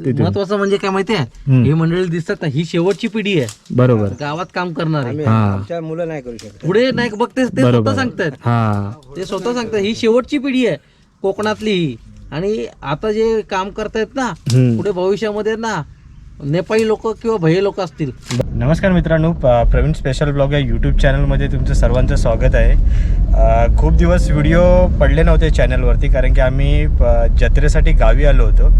महत्वाचं म्हणजे काय माहितीये. ही मंडळी दिसतात ना ही शेवटची पिढी आहे. बरोबर. गावात काम करणार हा. आमच्या मुलं नाही करू शकत. पुढे नाही बघ ते ते स्वतः सांगतात. हा. ते स्वतः सांगतात ही शेवटची पिढी आहे कोकणातली ही. आणि आता जे काम करतायत ना. पुढे भविष्यामध्ये ना नेपाळी लोक किंवा भैय लोक असतील. नमस्कार मित्रांनो प्रवीण स्पेशल ब्लॉग या यूट्यूब चॅनलमध्ये तुमचं सर्वांचं स्वागत आहे. खूप दिवस व्हिडिओ पडले नव्हते चॅनलवरती कारण की आम्ही जत्रेसाठी गावी आलो होतो.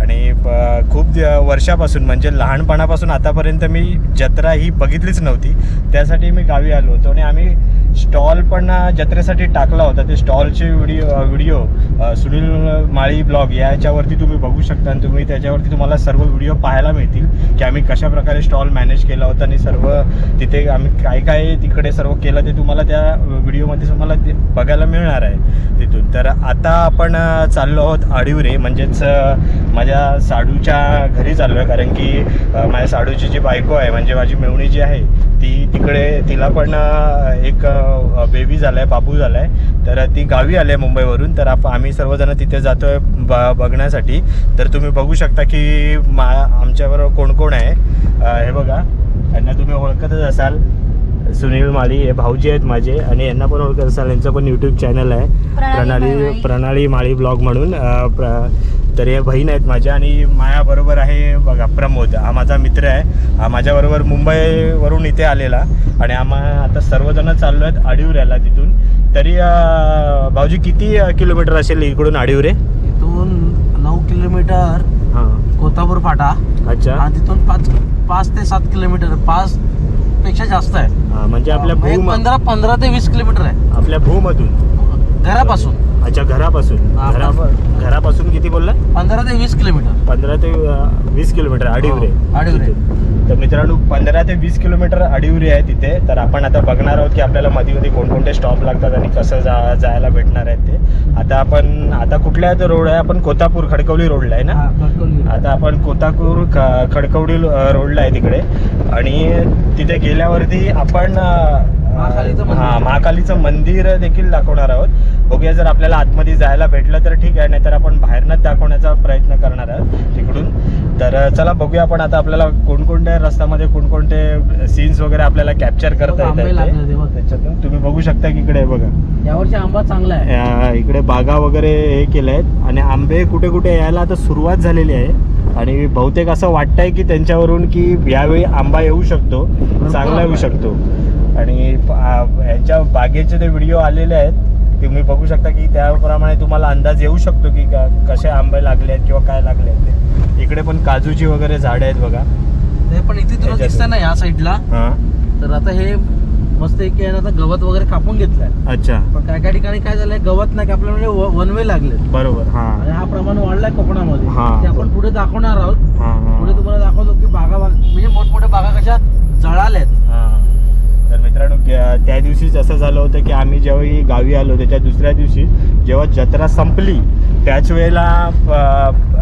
आणि प- खूप वर्षापासून म्हणजे लहानपणापासून आतापर्यंत मी जत्रा ही बघितलीच नव्हती. त्यासाठी मी गावी आलो होतो आणि आम्ही स्टॉल पण जत्रेसाठी टाकला होता. ते स्टॉलचे video video Sunil Mali blog याच्यावरती तुम्ही बघू शकता आणि तुम्ही त्याच्यावरती तुम्हाला सर्व व्हिडिओ पाहायला मिळतील की आम्ही कशा प्रकारे स्टॉल मॅनेज केला होता आणि सर्व तिथे आम्ही काय काय तिकडे सर्व केलं ते तुम्हाला त्या व्हिडिओमध्ये तुम्हाला ते बघायला मिळणार आहे तिथून. तर आता आपण चाललो आहोत आडिवरे म्हणजेच माझ्या साडूच्या घरी चाललो आहे कारण की माझ्या साडूची जी बायको आहे म्हणजे माझी मेवणी जी आहे ती तिकडे तिला पण एक बेबी झाला आहे बाबू झाला आहे तर ती गावी आली आहे मुंबईवरून तर आप आम्ही सर्वजण तिथे जातो आहे ब बघण्यासाठी. तर तुम्ही बघू शकता की मा आमच्याबरोबर कोण कोण आहे हे बघा. यांना तुम्ही ओळखतच असाल. सुनील माळी हे भाऊजी आहेत माझे आणि यांना पण ओळखत असाल. यांचं पण यूट्यूब चॅनल आहे. प्रणाली. प्रणाली माळी. ब्लॉग म्हणून. तर हे बहीण आहेत माझ्या आणि मायाबरोबर आहे बघा प्रमोद. हा माझा मित्र आहे. हा माझ्याबरोबर मुंबईवरून इथे आलेला आणि आम्हा आता सर्वजण चाललो आहेत आडिवऱ्याला तिथून. तरी भाऊजी किती किलोमीटर असेल इकडून आडिवरे? इथून नऊ किलोमीटर हां. कोतापूर फाटा. अच्छा. आणि तिथून पाच पाच ते सात किलोमीटर. पाच पेक्षा जास्त आहे. म्हणजे आपल्या पंधरा पंधरा ते वीस किलोमीटर आहे. आपल्या भूमधून. घरापासून. अच्छा घरापासून. हा, घरा घरापासून किती बोलला पंधरा ते वीस किलोमीटर. पंधरा ते अ, वीस किलोमीटर आडिवरे. हो, आडिवरे. तर मित्रांनो पंधरा ते वीस किलोमीटर आडिवरे आहे तिथे तर आपण आता बघणार आहोत की आपल्याला मध्ये मध्ये कोणकोणते स्टॉप लागतात आणि कसं जा जायला भेटणार आहेत ते. आता आपण आता कुठल्या रोड आहे? आपण कोतापूर खडकवली रोडला आहे ना? हा. आता आपण कोतापूर ख- खडकवडी अ, रोडला आहे तिकडे. आणि तिथे गेल्यावरती आपण अ. हा महाकालीचं मंदिर देखील दाखवणार आहोत. बघूया जर आपल्याला आतमध्ये जायला भेटलं तर ठीक आहे नाहीतर आपण बाहेरनच दाखवण्याचा प्रयत्न करणार आहोत तिकडून. तर चला बघूया आपण आता आपल्याला कोणकोणत्या रस्त्यामध्ये कोणकोणते सीन्स वगैरे आपल्याला कॅप्चर करता येतात. त्याच्यातून. तुम्ही बघू शकता की इकडे बघा. यावर्षी आंबा चांगला आहे. इकडे बागा वगैरे हे केले आहेत आणि आंबे कुठे कुठे यायला आता सुरुवात झालेली आहे. आणि बहुतेक असं वाटतंय की त्यांच्यावरून की यावेळी आंबा येऊ शकतो. चांगला येऊ शकतो. आणि यांच्या बागेचे ते व्हिडिओ आलेले आहेत तुम्ही बघू शकता की त्याप्रमाणे तुम्हाला अंदाज येऊ शकतो की का- कसे आंबे लागले आहेत किंवा काय लागले आहेत ते. इकडे पण काजूची वगैरे झाडं आहेत बघा. ते पण इथे तुला. दिसतंय ना या साईडला. तर आता हे मस्त एक आता गवत वगैरे कापून घेतलंय. अच्छा. पण काय काय ठिकाणी काय झालंय गवत नाही कापलं म्हणजे वन वे लागले बरोबर हां. आणि हा प्रमाण वाढलाय कोकणामध्ये. ते आपण पुढे दाखवणार आहोत. पुढे तुम्हाला दाखवतो की बागा म्हणजे मोठमोठ्या बागा कशा जळाल्यात. तर मित्रांनो त्या दिवशीच असं झालं होतं की आम्ही जेव्हा गावी आलो त्याच्या दुसऱ्या दिवशी जेव्हा जत्रा संपली त्याच वेळेला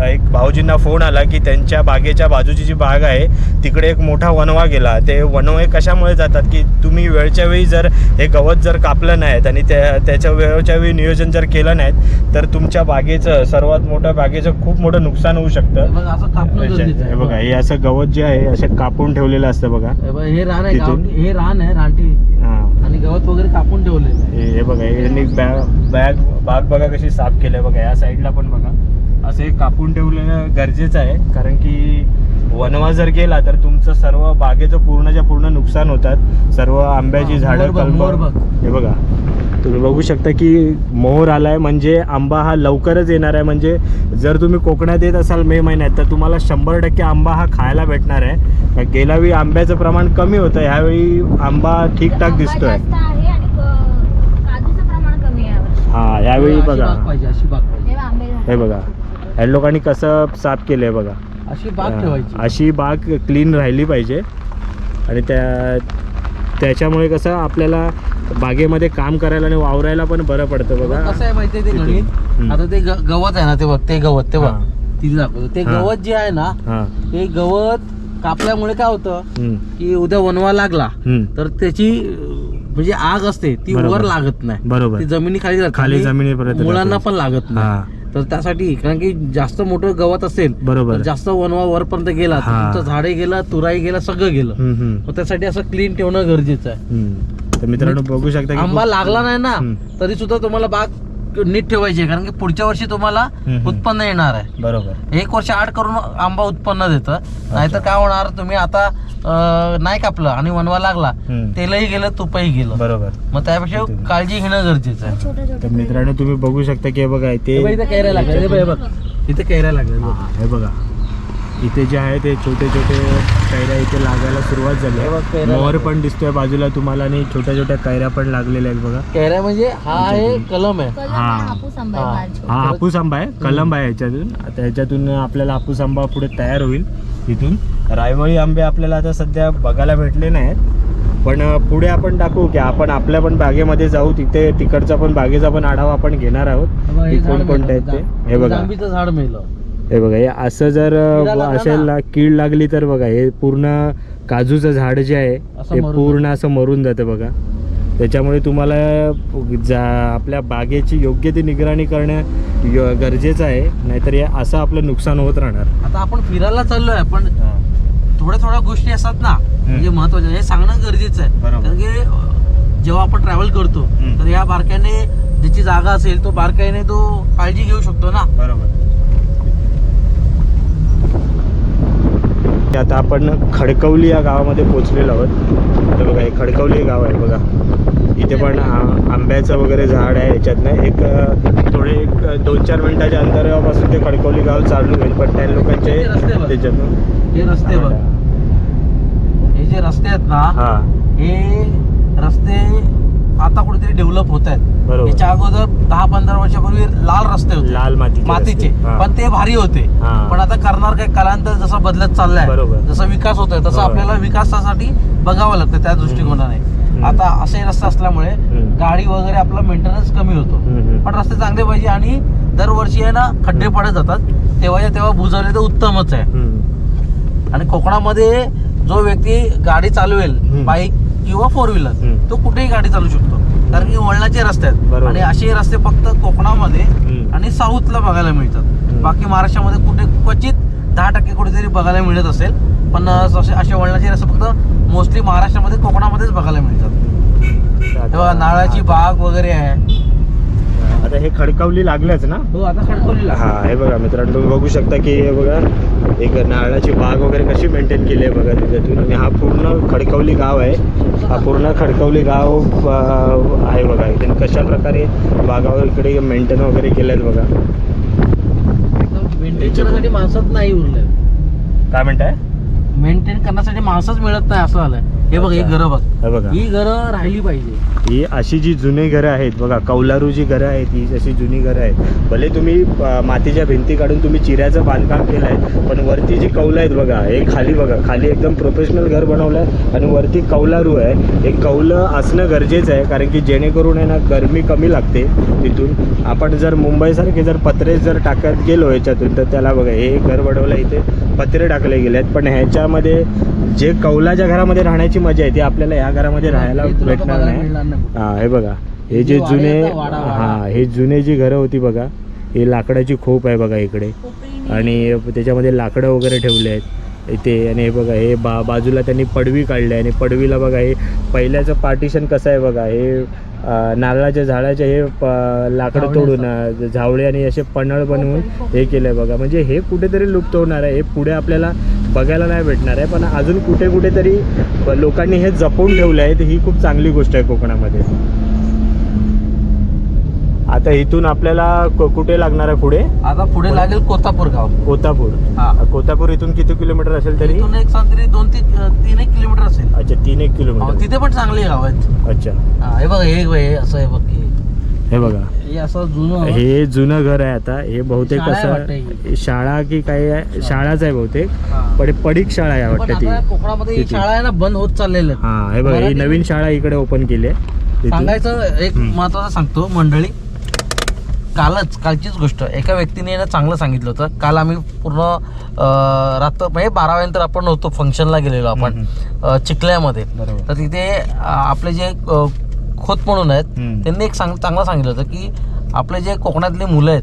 एक भाऊजींना फोन आला की त्यांच्या बागेच्या बाजूची जी बाग आहे तिकडे एक मोठा वनवा गेला. ते वनवे कशामुळे जातात की तुम्ही वेळच्या वेळी जर हे गवत जर कापलं नाहीत आणि त्या त्याच्या वेळच्या वेळी नियोजन जर केलं नाहीत तर तुमच्या बागेचं सर्वात मोठं बागेचं खूप मोठं नुकसान होऊ शकतं. बघा हे असं गवत जे आहे असं कापून ठेवलेलं असतं बघा. हे रान आहे हे रान आहे रानटी. गवत वगैरे कापून ठेवलेलं आहे. हे बघा यांनी बॅग बॅग बाग बघा कशी साफ केली बघा या साईडला पण बघा. असं हे कापून ठेवलेलं गरजेचं आहे कारण की वनवा जर गेला तर तुमचं सर्व बागेचं पूर्णच्या पूर्ण नुकसान होतात. सर्व आंब्याची हा, झाडं. हे बघा. तुम्ही बघू शकता की मोहर आलाय म्हणजे आंबा हा लवकरच येणार आहे. म्हणजे जर तुम्ही कोकणात येत असाल मे महिन्यात तर तुम्हाला शंभर टक्के आंबा हा खायला भेटणार आहे. गेल्या वेळी आंब्याचं प्रमाण कमी होतं. ह्यावेळी आंबा ठीकठाक दिसतोय. जास्त आहे आणि क- काजूचं प्रमाण कमी आहे यावर्षी. हा यावेळी बघा. हे. हे बघा. ह्या लोकांनी कसं साफ केलंय बघा. अशी बाग ठेवायची अशी बाग क्लीन राहिली पाहिजे आणि त्या त्याच्यामुळे कसं आपल्याला बागेमध्ये काम करायला आणि वावरायला पण बरं पडतं बघ, कसं आहे माहितीये ते. गणित. आता ते गवत आहे ना ते बघ ते गवत ते बघ. तिथे दाखवतो ते. गवत जे आहे ना ते गवत कापल्यामुळे काय होतं. की उद्या वनवा लागला. तर त्याची म्हणजे आग असते ती. वर लागत नाही बरोबर ती जमिनी खाली खाली जमिनीपर्यंत मुलांना. पण लागत. नाही तर त्यासाठी कारण की जास्त मोठं गवत असेल बरोबर जास्त वनवा वरपर्यंत गेला तर हा. तुमचं झाडे गेलं तुराई गेला सगळं गेलं हम्म, हम्म, मग त्यासाठी असं क्लीन ठेवणं गरजेचं आहे हम्म. तर मित्रांनो बघू शकता की आंबा खूप- लागला नाही ना हम्म. तरी सुद्धा तुम्हाला बाग नीट ठेवायची कारण की पुढच्या वर्षी तुम्हाला. उत्पन्न येणार आहे. बरोबर. एक वर्ष आड करून आंबा उत्पन्न देतं. नाहीतर काय होणार तुम्ही आता नाही कापलं आणि वनवा लागला. तेलही गेलं तुपही गेलं. बरोबर. मग त्यापेक्षा. काळजी घेणं गरजेचं आहे. तर मित्रांनो तुम्ही बघू शकता की हे बघा ते बघ, इथे कैऱ्या लागल्या. बघ इथे कैऱ्या लागल्या हे बघ. इथे जे आहे ते छोटे छोटे कैऱ्या इथे लागायला सुरुवात झाली हे बघ, आहे मोहर. पण दिसतोय बाजूला तुम्हाला आणि छोट्या छोट्या कैऱ्या पण लागलेल्या आहेत बघा. कैऱ्या म्हणजे हा आहे कलम आहे. हा. आहे, हापूस आंबा आहे हा. हापूस आंबा आहे कलंब आहे ह्याच्यातून आता ह्याच्यातून आपल्याला हापूस आंबा पुढे तयार होईल. तिथून रायमळी आंबे आपल्याला आता सध्या बघायला भेटले नाहीत. पण पुढे आपण टाकू की आपण आपल्या पण बागेमध्ये जाऊ. तिथे तिकडचा पण बागेचा पण आढावा आपण घेणार आहोत. हे बघ, हे की झाड कोणकोणते आहेत. ते. हे बघा. झाड मेलं हे बघा हे असं जर असेल कीड लागली तर बघा हे पूर्ण काजूचं झाड जे आहे ते पूर्ण असं मरून जातं बघा. त्याच्यामुळे तुम्हाला जा आपल्या बागेची योग्य ती निगराणी करणं गरजेचं आहे. नाहीतर हे असं आपलं नुकसान होत राहणार. आता आपण फिरायला चाललोय पण थोड्या थोड्या गोष्टी असतात ना म्हणजे महत्त्वाच्या हे सांगणं गरजेचं आहे. कारण की जेव्हा आपण ट्रॅव्हल करतो. तर या बारक्याने ज्याची जागा असेल तो बारकाईने तो काळजी घेऊ शकतो ना. बरोबर. आता आपण खडकवली या गावामध्ये पोहोचलेलो आहोत. तर बघा हे खडकवली गाव आहे बघा. इथे पण आंब्याचं वगैरे झाड आहे याच्यातनं. एक थोडे एक दोन चार मिनिटाच्या अंतरापासून ते खडकवली गाव चालू होईल पण त्या लोकांचे ते. त्याच्यातून. हे रस्ते बघ. हे जे रस्ते आहेत ना हा. हे रस्ते आता कुठेतरी डेव्हलप होत आहेत. याच्या अगोदर दहा पंधरा वर्षापूर्वी लाल रस्ते होते लाल मातीचे मातीचे. पण ते भारी होते. पण आता करणार काय कालांतर जसं बदलत चाललाय. जसा विकास होतोय तसं बरोबर. आपल्याला विकासासाठी बघावं लागतं त्या दृष्टिकोनाने. आता असे रस्ते असल्यामुळे. गाडी वगैरे आपला मेंटेनन्स कमी होतो. पण रस्ते चांगले पाहिजे आणि दरवर्षी आहे ना खड्डे पडत जातात तेव्हा तेव्हा बुजवले तर उत्तमच आहे. आणि कोकणामध्ये जो व्यक्ती गाडी चालवेल. बाईक किंवा फोर व्हीलर. तो कुठेही गाडी चालू शकतो. कारण की वळणाचे रस्ते आहेत. आणि असे रस्ते फक्त कोकणामध्ये. आणि साऊथला बघायला मिळतात. बाकी महाराष्ट्रामध्ये कुठे क्वचित दहा टक्के कुठेतरी बघायला मिळत असेल. पण असे वळणाचे रस्ते फक्त मोस्टली महाराष्ट्रामध्ये कोकणामध्येच बघायला मिळतात. तेव्हा नारळाची बाग वगैरे आहे. आता हे खडकवली लागल्याच ना? हो आता खडकोलीला हा हे बघा मित्रांनो तुम्ही बघू शकता की हे बघा एक नारळाची बाग वगैरे कशी मेंटेन केली आहे बघा तिच्यातून. आणि हा पूर्ण खडकवली गाव आहे. हा पूर्ण खडकवली गाव आहे बघा. इथे कशा प्रकारे बागावर इकडे मेंटेन वगैरे केलं आहेत बघा. मेंटेन करण्यासाठी माणसंच नाही उरले. काय म्हणताय? मेंटेन करण्यासाठी माणसंच मिळत नाही असं आलंय हे बघ ही. घरं बघ. हे बघा. ही घरं राहिली पाहिजे. ही अशी जी जुनी घरं आहेत बघा कौलारू जी घरं आहेत ही अशी जुनी घरं आहेत. भले तुम्ही अं, मातीच्या भिंती काढून तुम्ही चिऱ्याचं बांधकाम केलं आहे पण वरती जी कौलं आहेत बघा हे खाली बघा खाली एकदम प्रोफेशनल घर बनवलं आहे आणि वरती कौलारू आहे. हे कौलं असणं गरजेचं आहे कारण की जेणेकरून आहे ना गरमी कमी लागते तिथून. आपण जर मुंबईसारखे जर पत्रे जर टाकत गेलो याच्यातून तर त्याला बघा हे घर बनवलं इथे पत्रे टाकले गेले आहेत पण ह्याच्यामध्ये जे कौलाच्या घरामध्ये राहण्याची मजा आहे ती आपल्याला ह्या घरामध्ये राहायला भेटणार नाही. हा हे बघा. हे जे हे वाडे जुने. हा हे जुने जी घरं होती बघा हे लाकडाची खोप आहे बघा इकडे. आणि त्याच्यामध्ये लाकडं वगैरे ठेवले आहेत. इथे आणि हे बघा हे बा बाजूला त्यांनी पडवी काढली आहे. आणि पडवीला बघा हे पहिल्याचं पार्टिशन कसं आहे बघा हे नारळाच्या झाडाचे हे प- लाकडं तोडून झावळे आणि असे पन्हाळ बनवून हे केलं आहे बघा. म्हणजे हे कुठेतरी लुप्त होणार आहे. हे पुढे आपल्याला बघायला नाही भेटणार आहे पण अजून कुठे कुठेतरी ब- लोकांनी हे जपून ठेवलं आहे ही खूप चांगली गोष्ट आहे कोकणामध्ये. आता इथून आपल्याला कुठे लागणार आहे पुढे? आता पुढे लागेल कोतापूर गाव. कोतापूर. हा. कोतापूर इथून किती किलोमीटर असेल तरी? इथून एक सांग तरी दोन तीन तीन एक किलोमीटर असेल. अच्छा तीन एक किलोमीटर. तिथे पण चांगली गाव आहेत. अच्छा. हा, बघ हे असं आहे बघ हे. बघा हे असं जुनं हे जुनं घर आहे आता हे बहुतेक ही. शाळा की काय आहे शाळाच आहे बहुतेक. पण पडीक शाळा आहे वाटतं ती कोकणामध्ये ही. शाळा आहे ना बंद होत चाललेल्या आहेत. हा हे बघा ही नवीन शाळा इकडे ओपन केली आहे. सांगायचं एक. महत्वाचं सांगतो मंडळी कालच कालचीच गोष्ट एका व्यक्तीने ना चांगलं सांगितलं होतं काल आम्ही पूर्ण रात्र म्हणजे बारा वाजेनंतर आपण होतो फंक्शनला गेलेलो आपण चिखल्यामध्ये तर तिथे आपले जे खोत म्हणून आहेत हम्म. त्यांनी एक सांग चांगलं सांगितलं होतं की आपले जे कोकणातले मुलं आहेत.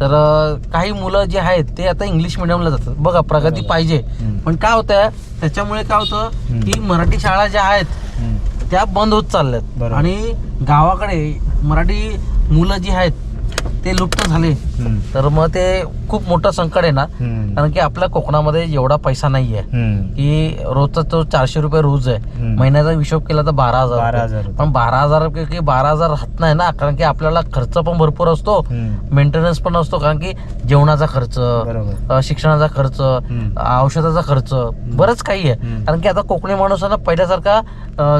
तर अं, काही मुलं जे आहेत ते आता इंग्लिश मिडियमला जातात बघा प्रगती. पाहिजे हम्म. पण काय होतं त्याच्यामुळे काय होतं हम्म. की मराठी शाळा ज्या आहेत हम्म. त्या बंद होत चालल्यात बरोबर. आणि गावाकडे मराठी मुलं जी आहेत ते लुप्त झाले. तर मग ते खूप मोठं संकट आहे ना. कारण की आपल्या कोकणामध्ये एवढा पैसा नाही आहे हम्म. की रोजचा तो चारशे रुपये रोज आहे. महिन्याचा हिशोब केला तर बारा हजार. पण बारा हजार बारा हजार राहत नाही ना कारण की आपल्याला खर्च पण भरपूर असतो. मेंटेनन्स पण असतो कारण की जेवणाचा खर्च शिक्षणाचा खर्च. औषधाचा खर्च बरंच काही आहे. कारण की आता कोकणी माणूस पहिल्यासारखा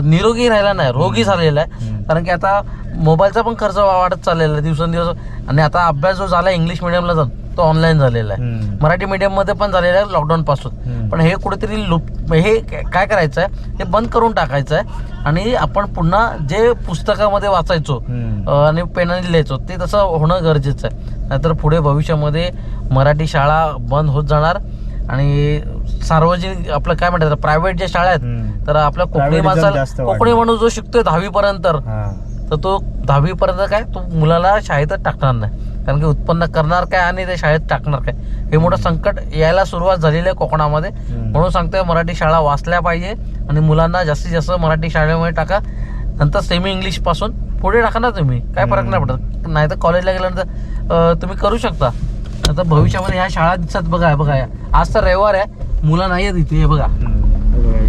निरोगी राहिला नाही रोगी झालेला आहे. कारण की आता मोबाईलचा पण खर्च वाढत चाललेला आहे दिवसेंदिवस आणि आता अभ्यास जो झाला इंग्लिश मिडियमला जाऊन तो ऑनलाईन झालेला आहे. मराठी मीडियममध्ये पण झालेला आहे लॉकडाऊन पासून. पण हे कुठेतरी लुप हे काय करायचं आहे हे बंद करून टाकायचं आहे आणि आपण पुन्हा जे पुस्तकामध्ये वाचायचो आणि पेनाने लिहायचो ते तसं होणं गरजेचं आहे नाहीतर पुढे भविष्यामध्ये मराठी शाळा बंद होत जाणार आणि सार्वजनिक आपलं काय म्हणतात प्रायव्हेट ज्या शाळा आहेत. तर आपल्या कोकणी माणसाला कोकणी. माणूस जो शिकतोय दहावी पर्यंत हा. तर तो दहावी पर्यंत काय तो मुलाला शाळेतच टाकणार नाही. कारण की उत्पन्न करणार काय आणि ते शाळेत टाकणार काय. हे मोठं संकट यायला सुरुवात झालेली आहे कोकणामध्ये. म्हणून सांगतोय मराठी शाळा वाचल्या पाहिजे आणि मुलांना जास्तीत जास्त मराठी शाळेमध्ये टाका. नंतर सेमी इंग्लिशपासून पुढे टाका ना तुम्ही. काय फरक नाही पडत. नाही तर कॉलेजला गेल्यानंतर तुम्ही करू शकता. आता भविष्यामध्ये ह्या शाळा दिसतात बघा बघा. या. आज तर रविवार आहे. मुलं नाही आहेत इथे हे बघा.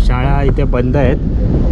शाळा इथे बंद आहेत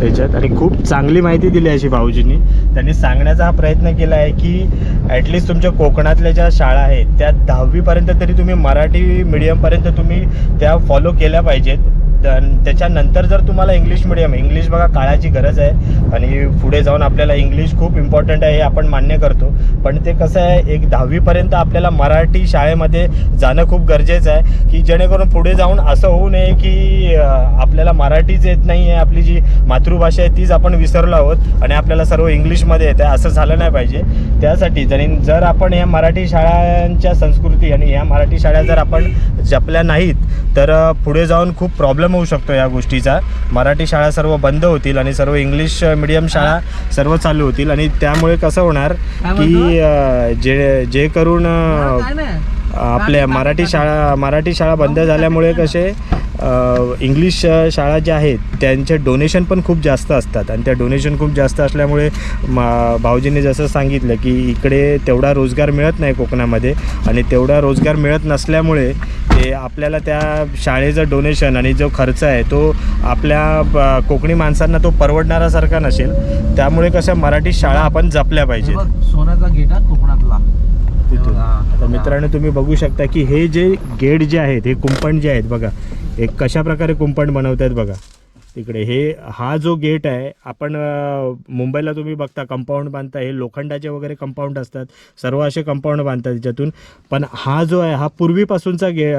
त्याच्यात. आणि खूप चांगली माहिती दिली अशी भाऊजींनी. त्यांनी सांगण्याचा हा प्रयत्न केला आहे की ॲटलिस्ट तुमच्या कोकणातल्या ज्या शाळा आहेत त्या दहावीपर्यंत तरी तुम्ही मराठी मीडियमपर्यंत तुम्ही त्या फॉलो केल्या पाहिजेत. त्याच्यानंतर जर तुम्हाला इंग्लिश मिडियम इंग्लिश बघा काळाची गरज आहे. आणि पुढे जाऊन आपल्याला इंग्लिश खूप इम्पॉर्टंट आहे हे आपण मान्य करतो. पण ते कसं आहे एक दहावीपर्यंत आपल्याला मराठी शाळेमध्ये जाणं खूप गरजेचं आहे की जेणेकरून पुढे जाऊन असं होऊ नये की आपल्याला मराठीच येत नाही आहे आपली जी मातृभाषा आहे तीच आपण विसरलो आहोत आणि आपल्याला सर्व इंग्लिशमध्ये येत आहे असं झालं नाही पाहिजे. त्यासाठी जरी जर आपण या मराठी शाळांच्या संस्कृती आणि या मराठी शाळा जर आपण जपल्या नाहीत तर पुढे जाऊन खूप प्रॉब्लेम होऊ शकतो या गोष्टीचा. मराठी शाळा सर्व बंद होतील आणि सर्व इंग्लिश मिडियम शाळा सर्व चालू होतील आणि त्यामुळे कसं होणार की जे जे करून आपल्या मराठी शाळा मराठी शाळा बंद झाल्यामुळे कसे इंग्लिश शाळा ज्या आहेत त्यांचे डोनेशन पण खूप जास्त असतात. आणि त्या डोनेशन खूप जास्त असल्यामुळे मा भाऊजींनी जसं सांगितलं की इकडे तेवढा रोजगार मिळत नाही कोकणामध्ये आणि तेवढा रोजगार मिळत नसल्यामुळे आपल्याला त्या शाळेचं डोनेशन आणि जो खर्च आहे तो आपल्या कोकणी माणसांना तो परवडणारासारखा नसेल. त्यामुळे कसं मराठी शाळा आपण जपल्या बघ, सोन्याचा गेट कोकणातला. तिथून. आता. मित्रांनो तुम्ही बघू शकता की हे जे गेट जे आहेत हे कुंपण जे आहेत बघा. हे कशा प्रकारे कुंपण बनवत आहेत बघा. तिकडे हे हा जो गेट आहे आपण मुंबईला तुम्ही बघता कंपाऊंड बांधता हे लोखंडाचे वगैरे कंपाऊंड असतात. सर्व असे कंपाऊंड बांधतात त्याच्यातून पण हा जो आहे हा पूर्वीपासूनचा गे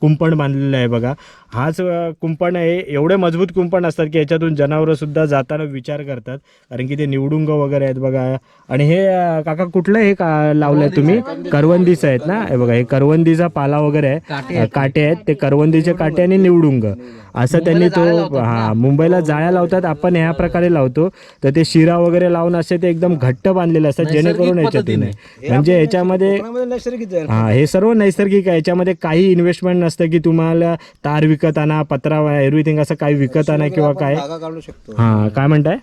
कुंपण बांधलेला आहे बघा. हाच कुंपण आहे एवढे मजबूत कुंपण असतात की याच्यातून जनावरंसुद्धा जाताना विचार करतात. कारण की ते निवडुंग वगैरे आहेत बघा. आणि हे काका कुठलं हे का लावलंय तुम्ही? करवंदीचं आहेत ना? हे बघा हे करवंदीचा पाला वगैरे आहे. काटे आहेत. ते करवंदीचे काटे आणि निवडुंग. असं त्यांनी तो हा. मुंबईला जाळ्या लावतात आपण ह्या प्रकारे लावतो. तर ते शिरा वगैरे लावून असे ते एकदम घट्ट बांधलेले असतात जेणेकरून. आहे. म्हणजे याच्यामध्ये हा हे सर्व नैसर्गिक आहे. याच्यामध्ये काही इन्व्हेस्टमेंट नसतं की तुम्हाला तार विकत आणा पत्रा एव्हरीथिंग असं काही विकत आणा किंवा काय. काढू शकतो. हा काय म्हणताय?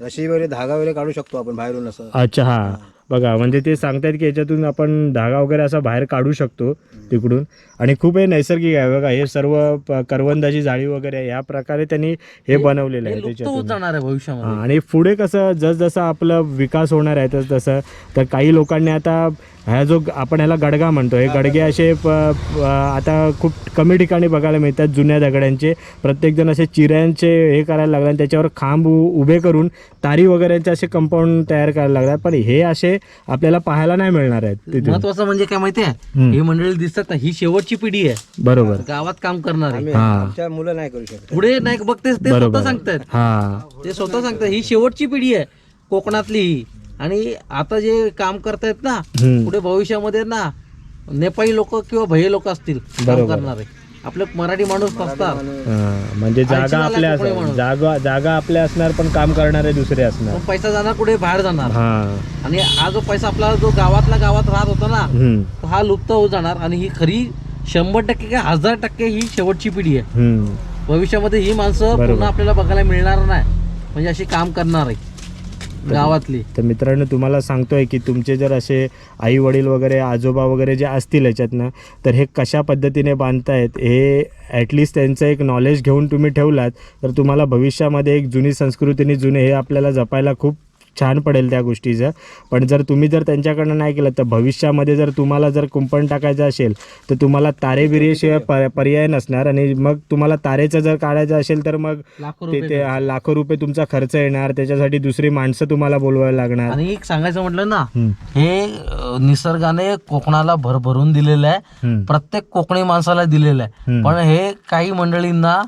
रशी वगैरे धागा वगैरे काढू शकतो आपण बाहेरून असं. अच्छा हा. बघा म्हणजे ते सांगतायत की याच्यातून आपण धागा वगैरे असा बाहेर काढू शकतो तिकडून. आणि खूप हे नैसर्गिक आहे बघा हे सर्व करवंदाची जाळी वगैरे या प्रकारे त्यांनी हे बनवलेलं आहे भविष्यामध्ये. हा, आणि पुढे कसं जसजसं आपलं विकास होणार आहे तस तसं तर काही लोकांनी आता ह्या जो आपण ह्याला गडगा म्हणतो हे गडगे असे आता खूप कमी ठिकाणी बघायला मिळतात जुन्या दगड्यांचे प्रत्येकजण असे चिऱ्यांचे हे करायला लागले आणि त्याच्यावर खांब उभे करून तारी वगैरेचे असे कंपाऊंड तयार करायला लागतात पण हे असे आपल्याला पाहायला नाही मिळणार आहेत महत्वाचं म्हणजे काय माहितीये हम्म. ही मंडळी दिसतात ना ही शेवटची पिढी आहे. बरोबर. गावात काम करणारी. हा. आमच्या मुलं नाही करू शकत. पुढे नाही बघतेस ते स्वतः हा. ते स्वतः सांगतात ही शेवटची पिढी आहे. कोकणातली ही. आणि आता जे काम करतायत ना. पुढे भविष्यामध्ये ना नेपाळी लोक किंवा भैय लोक असतील काम. करणारे. आपले मराठी माणूस फसतात हा, म्हणजे जागा आपल्या. जागा जागा आपल्या असणार पण काम करणारे दुसरे असणार. पैसा जाणार कुठे? बाहेर जाणार. हा. आणि हा जो पैसा आपला जो गावातल्या गावात राहत होता ना तो हा लुप्त होत जाणार आणि ही खरी शंभर टक्के काय हजार टक्के ही शेवटची पिढी आहे. भविष्यामध्ये ही माणसं. पुन्हा आपल्याला बघायला मिळणार नाही. म्हणजे अशी काम करणार आहे. गावातली. तर मित्रांनो तुम्हाला सांगतोय की तुमचे जर असे आई वडील वगैरे आजोबा वगैरे जे असतील याच्यातनं तर हे कशा पद्धतीने बांधतायत हे ॲटलिस्ट त्यांचं एक नॉलेज घेऊन तुम्ही ठेवलात. तर तुम्हाला भविष्यामध्ये एक जुनी संस्कृतीने जुने हे आपल्याला जपायला खूप छान पडेल त्या गोष्टीचं. पण जर तुम्ही जर त्यांच्याकडनं नाही केलं तर भविष्यामध्ये जर तुम्हाला जर कुंपण टाकायचं असेल तर तुम्हाला तारे बिरेशिवाय पर पर्याय नसणार. आणि मग तुम्हाला तारेचं जर काढायचं असेल तर मग लाखो ते लाखो रुपये तुमचा खर्च येणार. त्याच्यासाठी दुसरी माणसं तुम्हाला बोलवायला लागणार. आणि एक सांगायचं म्हटलं ना हे निसर्गाने कोकणाला भरभरून दिलेलं आहे. प्रत्येक कोकणी माणसाला दिलेलं आहे. पण हे काही मंडळींना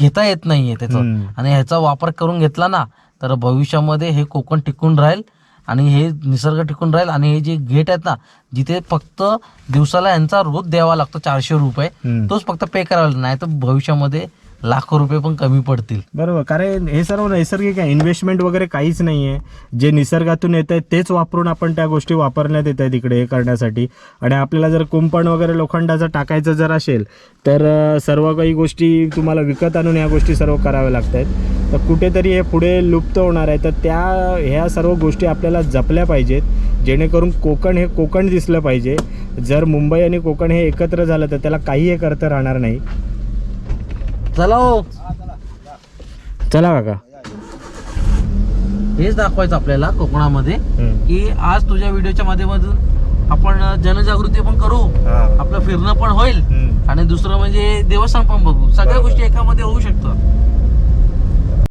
घेता येत नाहीये त्याचं. आणि ह्याचा वापर करून घेतला ना तर भविष्यामध्ये हे कोकण टिकून राहील आणि हे निसर्ग टिकून राहील आणि हे जे गेट आहेत ना जिथे फक्त दिवसाला यांचा रोज द्यावा लागतो चारशे रुपये. तोच फक्त पे करावा लागतो नाही तर भविष्यामध्ये लाखो रुपये पण कमी पडतील. बरोबर. कारण हे सर्व नैसर्गिक आहे. इन्व्हेस्टमेंट वगैरे काहीच नाही आहे जे निसर्गातून येत आहे तेच वापरून आपण त्या गोष्टी वापरण्यात येत आहेत तिकडे हे करण्यासाठी. आणि आपल्याला जर कुंपण वगैरे लोखंडाचं टाकायचं जर असेल तर सर्व काही गोष्टी तुम्हाला विकत आणून या गोष्टी सर्व कराव्या लागत आहेत. तर कुठेतरी हे पुढे लुप्त होणार आहे. तर त्या ह्या सर्व गोष्टी आपल्याला जपल्या पाहिजेत. जेणेकरून कोकण हे कोकण दिसलं पाहिजे. जर मुंबई आणि कोकण हे एकत्र झालं तर त्याला काही हे करता राहणार नाही. चला हो चला काका हेच दाखवायचं आपल्याला कोकणामध्ये. की आज तुझ्या व्हिडिओच्या माध्यमातून आपण जनजागृती पण करू. आपलं फिरणं पण होईल. आणि दुसरं म्हणजे देवस्थान पण बघू सगळ्या. गोष्टी एकामध्ये होऊ शकतात